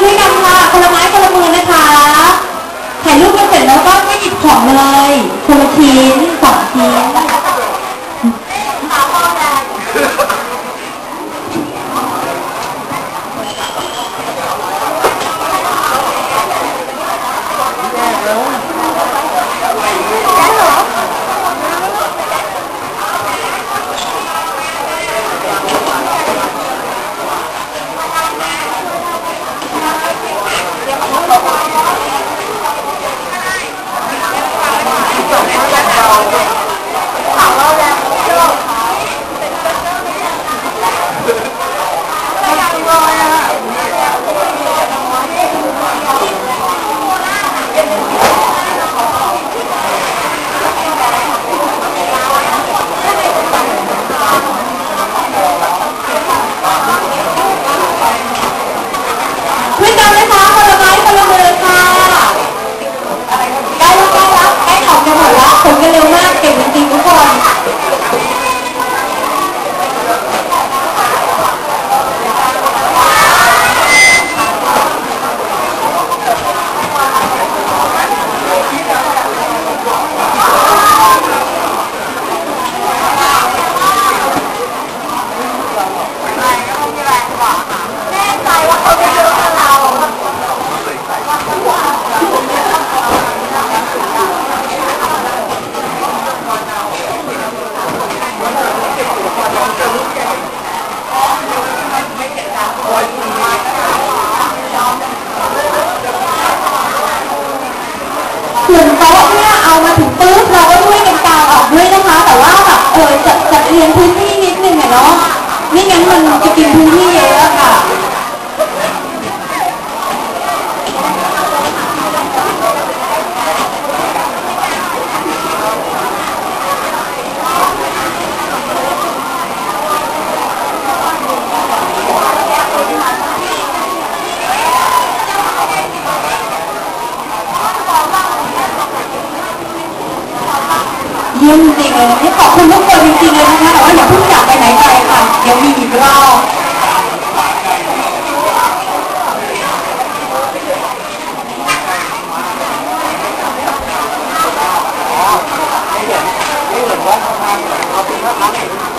คนละไม้คนละมือนะคะถ่ายรูปกันเสร็จแล้วก็ไม่หยิบของเลยคนละชิ้นสองชิ้น ช่วยกันนะคะคนละไม้คนละมือค่ะใกล้แล้วใกล้แล้วใกล้ของจะหมดแล้วผลกันเร็วมากเก่งจริงๆทุกคนแน่ใจว่าเขาจะเยอะกับเรา ส่วนโต๊ะเนี่ยเอามาถึงปุ๊บเราก็ช่วยกันกางออกด้วยนะคะ แต่ว่าแบบเออจัดจัด เลี้ยงพื้นที่นิดนึงอะเนาะไม่งั้นมันจะกินพื้นที่เยอะ ยี่ยมจริงๆเลยนะขอบคุณทุกคนจริงๆเลยนะคะแต่ว่าอย่าเพิ่งจากไปไหนไกลค่ะ เดี๋ยวมีอีกรอบ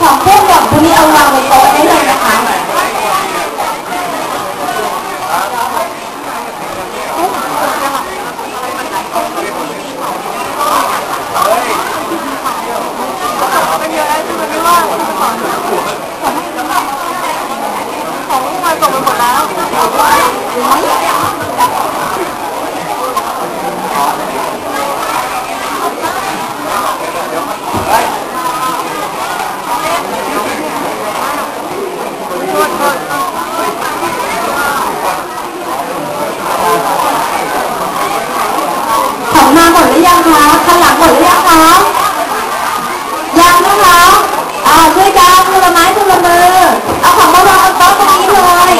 ของพวกดอกพวกนี้เอาวางบนโต๊ะได้เลยนะคะ ของมา หมดหรือยังคะข้างหลังหมดหรือยังคะยังนะคะอ่าช่วยกันคนละไม้คนละมือ เอาของมาวางบนโต๊ะตรงนี้เลย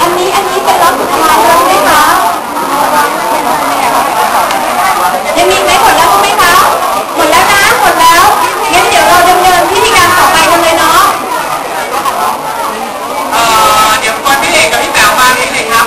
อันนี้อันนี้เป็นรอบสุดท้ายแล้วไหมคะ ยังมีไหมหมดแล้วใช่ไหมคะ หมดแล้วนะ หมดแล้ว งั้นเดี๋ยวเราดำเนินพิธีการต่อไปกันเลยเนาะ เอ่อเดี๋ยวก่อนพี่เอกกับพี่แป๋วมานิดนึงครับ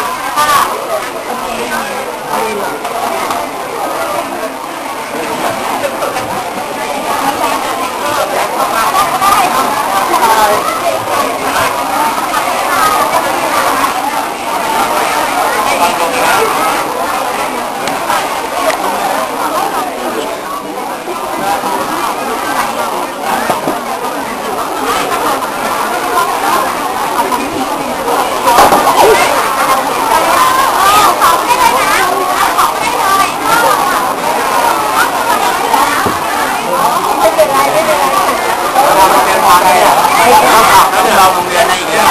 เราโรงเรียนพอได้อะแล้วเดี๋ยวเราโรงเรียน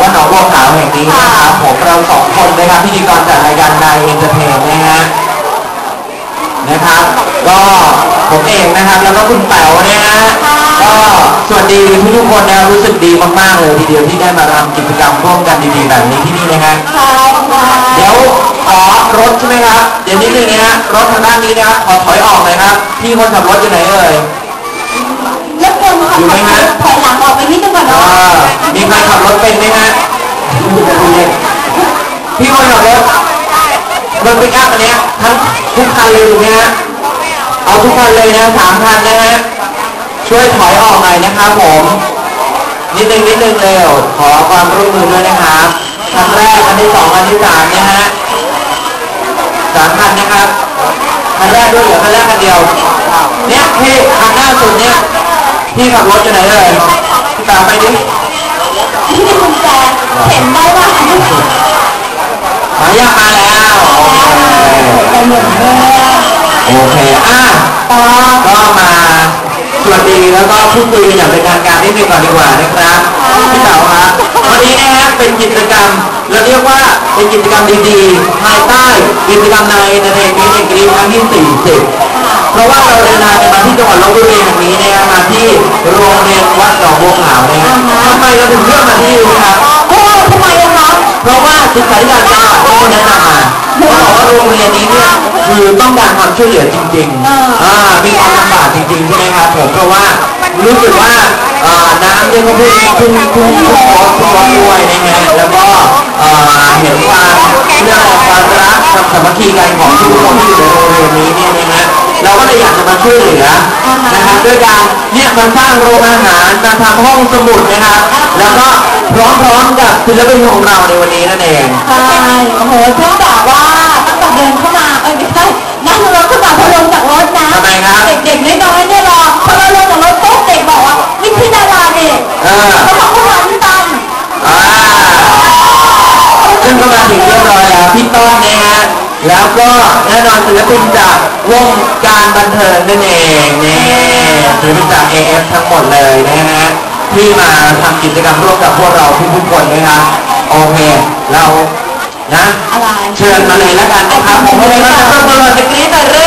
วัดหนองบัวขาวแห่งนี้นะครับผมเราสองคนนะครับพิธีกรจากรายการนายเอนเตอร์เทนนะฮะนะครับก็ผมเองนะครับแล้วก็คุณแป๋วนะฮะก็สวัสดีทุกๆคนนะรู้สึกดีมากๆเลยทีเดียวที่ได้มาทำกิจกรรมร่วมกันดีๆแบบนี้ที่นี่นะฮะค่ะค่ะเดี๋ยวขอรถใช่ไหมครับเดี๋ยวนิดนึงนะฮะรถทางด้านนี้นะครับขอถอยออกหน่อยครับพี่คนขับรถอยู่ไหนเอ่ยร บกวนขับถอยหลังออกไปนิดนึงก่อนอ่าเนาะมีใครขับรถเป็นไหมฮะพี่คนขับรถรถปิกอัพอันเนี้ยทั้งทุกคันเลยถูกไหมฮะเอาทุกคันเลยนะสามคันนะฮะช่วยถอยออกหน่อยนะครับผมนิดนึงนิดนึงเร็วขอความร่วมมือด้วยนะครับคันแรกคันที่สองคันที่สามนะฮะสามคันนะครับคันแรกด้วยเหลือคันแรกคันเดียวเนี่ยพี่คันหน้าสุดเนี่ย พี่ขับรถอยู่ไหนเลยพี่ตามไปดิที่มีกุญแจเห็นได้ว่ามายังมาแล้วโอเคไปเหมือนเดิมโอเคอะต่อก็มาสวัสดีแล้วก็พูดคุยกันอย่างเป็นทางการนิดนึงก่อนดีกว่านะครับพี่เต๋าครับวันนี้นะฮะเป็นกิจกรรมเราเรียกว่าเป็นกิจกรรมดีๆภายใต้กิจกรรมในในเทปนี้ในกรีครั้งที่40เพราะว่าเราเดินทางกันมาที่จังหวัดลบบุรีแห่งนี้นะครับมา หนองบัวขาวนะครับทำไมเราถึงเลือกมาที่นี่รู้ไหมครับโอ้ทำไมอะคะเพราะว่าศึกษาธิการจังหวัดที่แนะนำมาเขาบอกว่าโรงเรียนนี้เนี่ยคือต้องการความช่วยเหลือจริงๆอ่ามีความลำบากจริงๆใช่ไหมครับผมเพราะว่ารู้สึกว่าเอ่อน้ำเนี่ยก็เพิ่งเพิ่งเพิ่งเพิ่งพอพอด้วยนะฮะแล้วก็เอ่อเห็นความเรื่องของความรักความสามัคคีกันของทุกคนที่อยู่ในโรงเรียนนี้เนี่ยนะฮะ เราก็เลยอยากจะมาช่วยเหลือนะครับด้วยการเนี่ยมาสร้างโรงอาหารมาทำห้องสมุดนะครับ แล้วก็พร้อมๆกับศิลปินของเราในวันนี้นั่นเองใช่โอ้โหเพิ่งบอกว่าตั้งแต่เดินเข้ามาเอ้ยไม่ใช่นั่งรถเข้ามาพอลงจากรถนะทำไมครับ เด็กๆน้อยๆเนี่ยรอพอเราลงจากรถปุ๊บเด็กบอกว่าไม่ใช่ดาราเด็กเออ เขาบอกเขาหวานตัน อ่าซึ่งก็มาถึงเรียบร้อยแล้วพี่ต้นนะฮะ แล้วก็แน่นอนศิลปินจากวงการบันเทิงนั่นเองนี่ศิลปินจาก AF ทั้งหมดเลยนะฮะที่มาทำกิจกรรมร่วมกับพวกเราทุกๆคนนะครับโอเค เรานะ อะไร เชิญมาเลยแล้วกันนะครับผมเลยก็จะเริ่มเปิดสกรีนแต่เร็